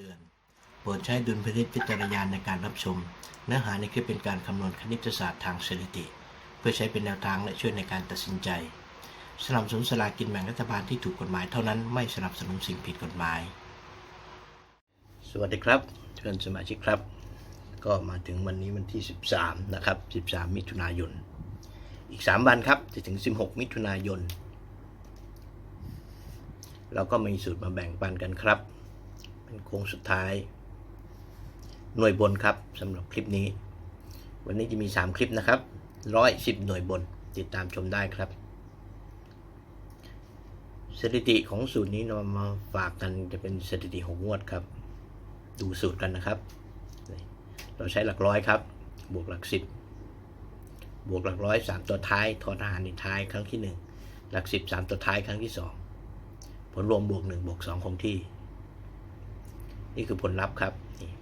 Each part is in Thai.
เตือน โปรดใช้ดุลพินิจพิจารณาในการรับชม เนื้อหาในคลิปเป็นการคำนวณคณิตศาสตร์ทางสถิติ เพื่อใช้เป็นแนวทางและช่วยในการตัดสินใจสนับสนุนสลากินแบ่งรัฐบาลที่ถูกกฎหมายเท่านั้นไม่สนับสนุนสิ่งผิดกฎหมาย สวัสดีครับเพื่อนสมาชิกครับ ก็มาถึงวันนี้วันที่ 13 นะครับ 13 มิถุนายน อีก 3 วันครับจะถึง 16 มิถุนายน เราก็มีสูตรมาแบ่งปันกันครับ เป็นโค้งสุดท้าย หน่วยบนครับสำหรับคลิปนี้ วันนี้จะมี 3 คลิปนะครับ110หน่วยบนติดตามชมได้ครับ สถิติของสูตรนี้นำมาฝากกันจะเป็นสถิติหกงวดครับ ดูสูตรกันนะครับ เราใช้หลักร้อยครับ บวกหลักสิบบวกหลักร้อยสามตัวท้ายทอทหารในท้ายครั้งที่หนึ่งหลักสิบสามตัวท้ายครั้งที่สองผลรวมบวกหนึ่งบวกสองคงที่ นี่คือผลลัพธ์ครับ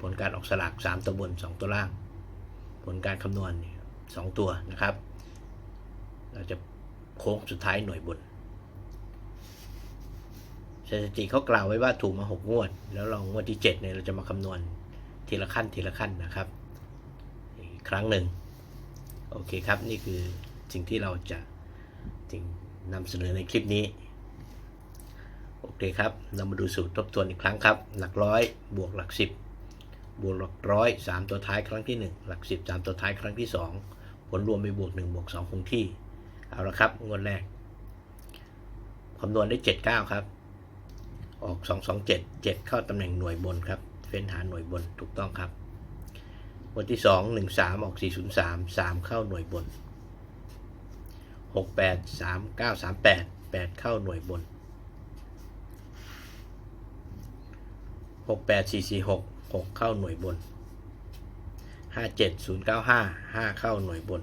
ผลการออกสลากสามตัวบนสองตัวล่าง ผลการคำนวณนี่สองตัวนะครับ เราจะโค้งสุดท้ายหน่วยบนสถิติเขากล่าวไว้ว่าถูกมาหกงวด แล้วเรางวดที่เจ็ดเนี่ยเราจะมาคำนวณทีละขั้นทีละขั้นนะครับ อีกครั้งหนึ่ง โอเคครับ นี่คือสิ่งที่เราจะจึงนำเสนอในคลิปนี้ โอเคครับ เรามาดูสูตรทบทวนอีกครั้งครับ หลักร้อยบวกหลักสิบบวกหลักร้อยสามตัวท้ายครั้งที่หนึ่งหลักสิบสามตัวท้ายครั้งที่สองผลรวมไปบวกหนึ่งบวกสองคงที่ เอาละครับงวดแรกคำนวณได้เจ็ดเก้าครับ ออก 2 2 7 7 เข้าตำแหน่งหน่วยบนครับเฟ้นหาหน่วยบนถูกต้องครับวันที่ 2 1 3 ออก 403 3 เข้าหน่วยบน 6 8 3 9 3 8 8 เข้าหน่วยบน 6 8 4 4 6 6เข้าหน่วยบน5 7 0 9 5 5เข้าหน่วยบน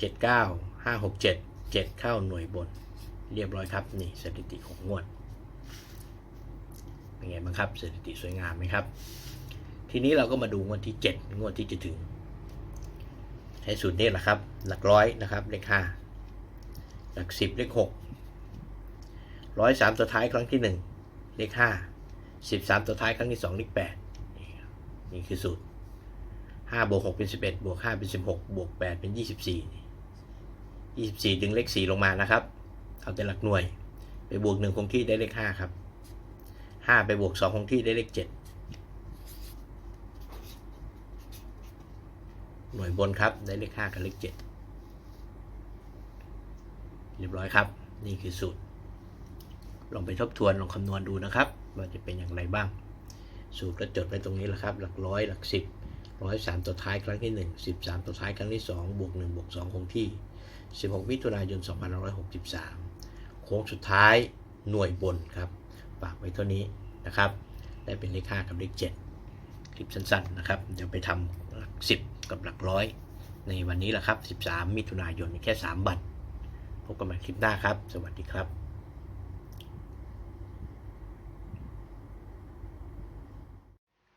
7 9 5 6 7 7เข้าหน่วยบน เรียบร้อยครับ นี่สถิติของงวด เป็นไงบ้างครับสถิติสวยงามไหมครับ ทีนี้เราก็มาดูงวดที่7งวดที่จะถึงใช้สูตรนี้แหละครับ หลักร้อยนะครับเลขห้าหลักสิบเลขหกร้อยสามตัวท้ายครั้งที่หนึ่ง เลขห้าสิบสามตัวท้ายครั้งที่สองเลขแปดนี่คือสูตรห้าบวกหกเป็นสิบเอ็ดบวกห้าเป็นสิบหกบวกแปดเป็นยี่สิบสี่ยี่สิบสี่ดึงเลขสี่ลงมานะครับ เอาแต่หลักหน่วย ไปบวกหนึ่งคงที่ได้เลขห้าครับห้าไปบวกสองคงที่ได้เลขเจ็ดหน่วยบนครับได้เลขห้ากับเลขเจ็ดเรียบร้อยครับ นี่คือสูตร ลองไปทบทวนลองคำนวณดูนะครับว่าจะเป็นอย่างไรบ้าง สูตรก็จดไว้ตรงนี้แหละครับ หลักร้อยหลักสิบร้อยสามตัวท้ายครั้งที่หนึ่งสิบสามตัวท้ายครั้งที่สองบวกหนึ่งบวกสองคงที่สิบหกมิถุนายนสองพันห้าร้อยหกสิบสามโค้งสุดท้ายหน่วยบนครับฝากไว้เท่านี้นะครับ ได้เป็นเลข5กับเลข7คลิปสั้นๆนะครับเดี๋ยวไปทำหลัก10กับหลักร้อยในวันนี้แหละครับ 13 มิถุนายนแค่ 3 บัตรพบกันใหม่คลิปหน้าครับ สวัสดีครับ